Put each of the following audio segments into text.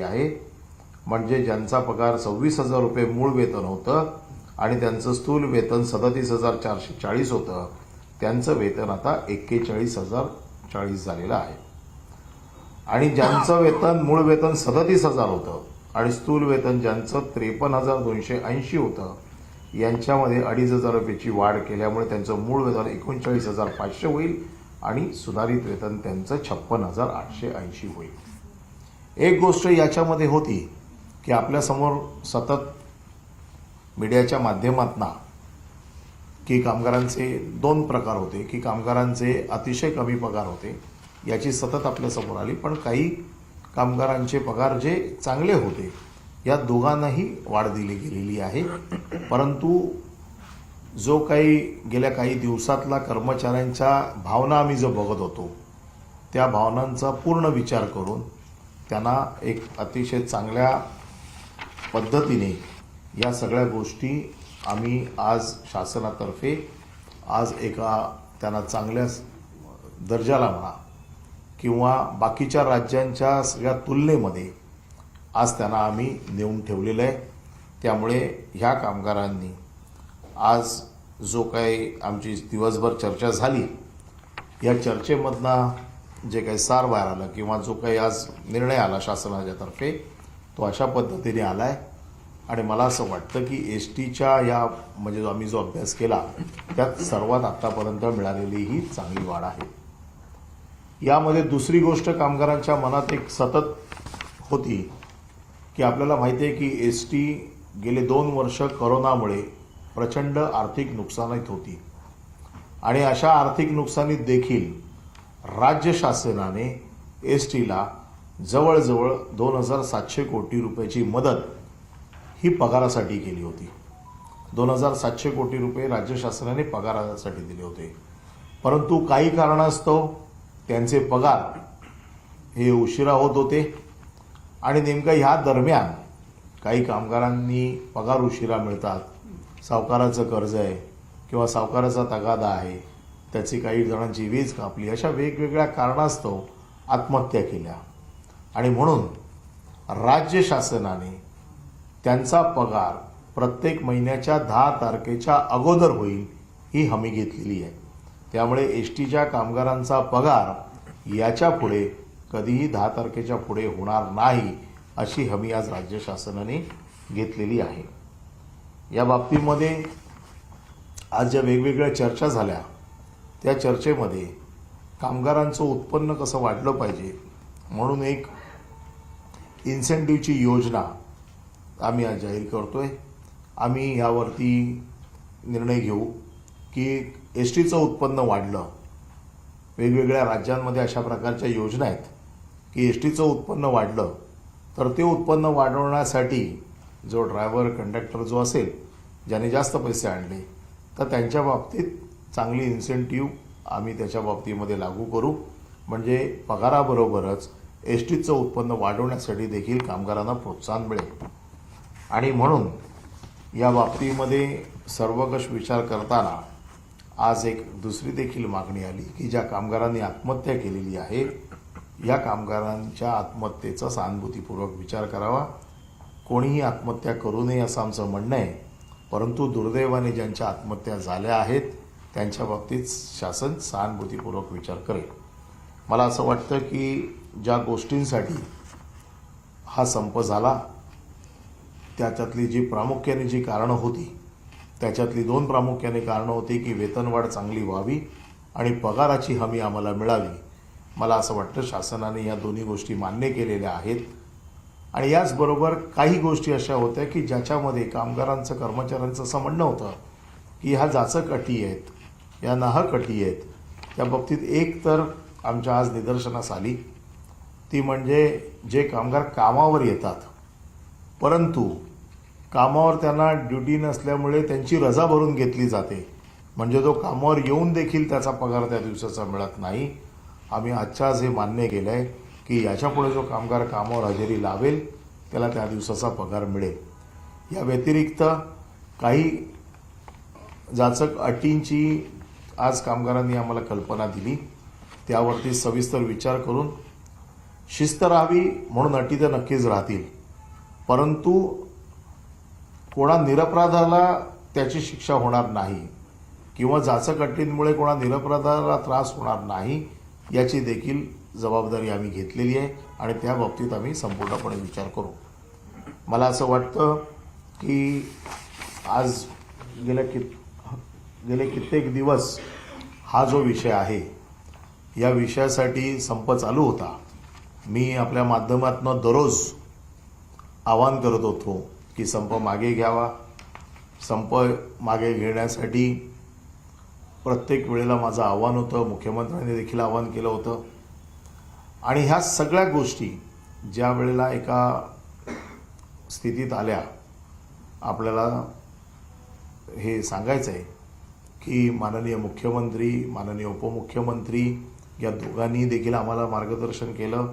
आहे. म्हणजे ज्यांचा पगार सव्वीस हजार रुपये मूळ वेतन होतं आणि त्यांचं स्थूल वेतन सदतीस हजार चारशे चाळीस होतं त्यांचं वेतन आता एक्केचाळीस हजार चाळीस झालेलं आहे. आणि ज्यांचं वेतन मूळ वेतन सदतीस हजार होतं आणि स्थूल वेतन ज्यांचं त्रेपन्न हजार दोनशे ऐंशी होतं यांच्यामध्ये अडीच हजार रुपयाची वाढ केल्यामुळे त्यांचं मूळ वेतन एकोणचाळीस हजार पाचशे होईल आणि सुधारित वेतन त्यांचं छप्पन हजार आठशे ऐंशी होईल. एक गोष्ट याच्यामध्ये होती की आपल्यासमोर सतत मीडियाच्या माध्यमातून की कामगारांचे दोन प्रकार होते की कामगारांचे अतिशय कमी पगार होते याची सतत आपल्यासमोर आली पण काही कामगारांचे पगार जे चांगले होते या दोघांनाही वाढ दिली गेलेली आहे. परंतु जो काही गेल्या काही दिवसातला कर्मचाऱ्यांच्या भावना आम्ही जो बघत होतो त्या भावनांचा पूर्ण विचार करून त्यांना एक अतिशय चांगल्या पद्धतीने या सगळ्या गोष्टी आम्ही आज शासनातर्फे आज एका त्यांना चांगल्या दर्जाला म्हणा किंवा बाकीच्या राज्यांच्या सगळ्या तुलनेमध्ये आज त्यांना आम्ही नेऊन ठेवलेलं आहे. त्यामुळे ह्या कामगारांनी आज जो काही आमची दिवसभर चर्चा झाली या चर्चेमधला जे काही सार बाहेर आलं किंवा जो काही आज निर्णय आला शासनाच्यातर्फे तो अशा पद्धतीने आला आहे आणि मला असं वाटतं की एस टीच्या या म्हणजे जो आम्ही जो अभ्यास केला त्यात सर्वात आत्तापर्यंत मिळालेली ही चांगली वाढ आहे. यामध्ये दुसरी गोष्ट कामगारांच्या मनात एक सतत होती की आपल्याला माहिती आहे की एस टी गेले दोन वर्ष करोनामुळे प्रचंड आर्थिक नुकसानीत होती. आणि अशा आर्थिक नुकसानीत देखील राज्य शासनाने एस टीला जवळजवळ दोन हजार सातशे कोटी रुपयाची मदत ही पगारासाठी केली होती. दोन हजार सातशे कोटी रुपये राज्य शासनाने पगारासाठी दिले होते. परंतु काही कारणास्तव त्यांचे पगार हे उशिरा होत होते आणि नेमकं ह्या दरम्यान काही कामगारांनी पगार उशिरा मिळतात. सावकाराचं कर्ज आहे किंवा सावकाराचा तगादा आहे. त्याची काही जणांची वीज कापली. अशा वेगवेगळ्या कारणास्तव आत्महत्या केल्या. आणि म्हणून राज्य शासनाने त्यांचा पगार प्रत्येक महिन्याच्या दहा तारखेच्या अगोदर होईल ही हमी घेतलेली आहे. त्यामुळे एस टीच्या कामगारांचा पगार याच्यापुढे कधीही दहा तारखेच्या पुढे होणार नाही अशी हमी आज राज्य शासनाने घेतलेली आहे. या बाबतीमध्ये आज ज्या वेगवेगळ्या चर्चा झाल्या त्या चर्चेमध्ये कामगारांचं उत्पन्न कसं वाढलं पाहिजे म्हणून एक इन्सेंटिव्हची योजना आम्ही आज जाहीर करतो आहे आम्ही यावरती निर्णय घेऊ की एस टीचं उत्पन्न वाढलं. वेगवेगळ्या राज्यांमध्ये अशा प्रकारच्या योजना आहेत की एस टीचं उत्पन्न वाढलं तर ते उत्पन्न वाढवण्यासाठी जो ड्रायव्हर कंडक्टर जो असेल ज्याने जास्त पैसे आणले तर त्यांच्या बाबतीत चांगली इन्सेंटिव्ह आम्ही त्याच्या बाबतीमध्ये लागू करू. म्हणजे पगाराबरोबरच एस टीचं उत्पन्न वाढवण्यासाठी देखील कामगारांना प्रोत्साहन मिळेल. आणि म्हणून या बाबतीमध्ये सर्वकष विचार करताना आज एक दुसरी देखील मागणी आली की ज्या कामगारांनी आत्महत्या केलेली आहे या कामगारांच्या आत्महत्येचा सहानुभूतीपूर्वक विचार करावा. कोणीही आत्महत्या करू नये असं आमचं म्हणणं आहे परंतु दुर्दैवाने ज्यांच्या आत्महत्या झाल्या आहेत त्यांच्या बाबतीत शासन सहानुभूतीपूर्वक विचार करेल. मला असं वाटतं की ज्या गोष्टींसाठी हा संप झाला त्याच्यातली जी प्रामुख्याने जी कारणं होती त्याच्यातली दोन प्रामुख्याने कारणं होती की वेतनवाढ चांगली व्हावी आणि पगाराची हमी आम्हाला मिळावी. मला असं वाटतं शासनाने या दोन्ही गोष्टी मान्य केलेल्या आहेत. आणि याचबरोबर काही गोष्टी अशा होत्या की ज्याच्यामध्ये कामगारांचं कर्मचाऱ्यांचं असं म्हणणं होतं की ह्या जाचक अटी आहेत. या नाहकटी आहेत. त्या बाबतीत एक तर आमच्या आज निदर्शनास आली. ती म्हणजे जे कामगार कामावर येतात परंतु कामावर त्यांना ड्युटी नसल्यामुळे त्यांची रजा भरून घेतली जाते. म्हणजे तो कामावर येऊन देखील त्याचा पगार त्या दिवसाचा मिळत नाही. आम्ही आजच्याच हे मान्य केलं आहे की याच्यापुढे जो कामगार कामावर हजेरी लावेल त्याला त्या दिवसाचा पगार मिळेल. या व्यतिरिक्त काही जाचक अटींची आज कामगारांनी आम्हाला कल्पना दिली. त्यावरती सविस्तर विचार करून शिस्त राहावी म्हणून अटी तर नक्कीच राहतील. परंतु कोणा निरपराधाला त्याची शिक्षा होणार नाही किंवा जाचक अटींमुळे कोणा निरपराधाला त्रास होणार नाही याची देखील जबाबदारी आम्ही घेतलेली आहे आणि त्या बाबतीत आम्ही संपूर्णपणे विचार करू. मला असं वाटतं की आज गेल्या कित गेले कित्येक दिवस हा जो विषय आहे या विषयासाठी संप चालू होता. मी आपल्या माध्यमातून दररोज आवाहन करत होतो की संप मागे घ्यावा. संप मागे घेण्यासाठी प्रत्येक वेळेला माझं आव्हान होतं मुख्यमंत्र्यांनी देखील आवाहन केलं होतं. आणि ह्या सगळ्या गोष्टी ज्या वेळेला एका स्थितीत आल्या आपल्याला हे सांगायचं आहे की माननीय मुख्यमंत्री माननीय उपमुख्यमंत्री या दोघांनी देखील आम्हाला मार्गदर्शन केलं.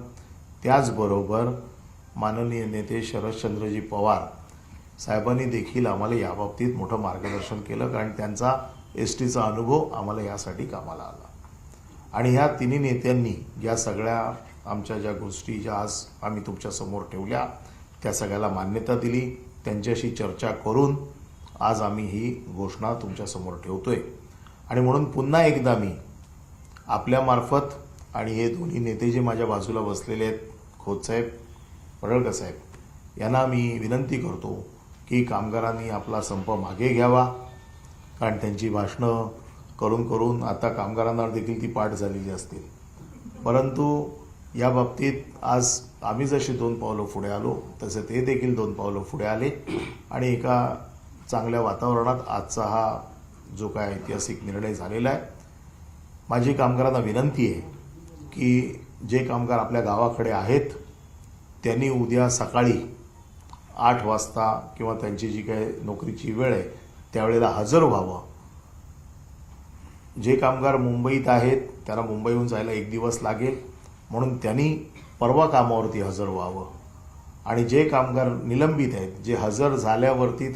त्याचबरोबर माननीय नेते शरदचंद्रजी पवार साहेबांनी देखील आम्हाला याबाबतीत मोठं मार्गदर्शन केलं कारण त्यांचा एस टीचा अनुभव आम्हाला यासाठी कामाला आला. आणि ह्या तिन्ही नेत्यांनी या सगळ्या आमच्या ज्या गोष्टी ज्या आज आम्ही तुमच्यासमोर ठेवल्या त्या सगळ्याला मान्यता दिली. त्यांच्याशी चर्चा करून आज आम्ही ही घोषणा तुमच्यासमोर ठेवतोय. आणि म्हणून पुन्हा एकदा मी आपल्यामार्फत आणि हे दोन्ही नेते जे माझ्या बाजूला बसलेले आहेत खोतसाहेब पडळकर साहेब यांना मी विनंती करतो की कामगारांनी आपला संप मागे घ्यावा. कारण त्यांची भाषणं करून करून आता कामगारांना देखील ती पाठ झालेली असतील. परंतु या बाबतीत आज आम्ही जशी दोन पावलं पुढे आलो तसे ते देखील दोन पावलं पुढे आले. आणि एका चांगल्या वातावरणात आजचा हा जो काय ऐतिहासिक निर्णय झालेला आहे. माझी कामगारांना विनंती आहे की जे कामगार आपल्या गावाकडे आहेत त्यांनी उद्या सकाळी आठ वाजता किंवा त्यांची जी काही नोकरीची वेळ आहे त्यावेळेला हजर व्हावं. जे कामगार मुंबईत आहेत त्यांना मुंबईहून जायला एक दिवस लागेल म्हणून त्यांनी परवा कामावरती हजर व्हावं. आणि जे कामगार निलंबित आहेत जे हजर झाल्यावरती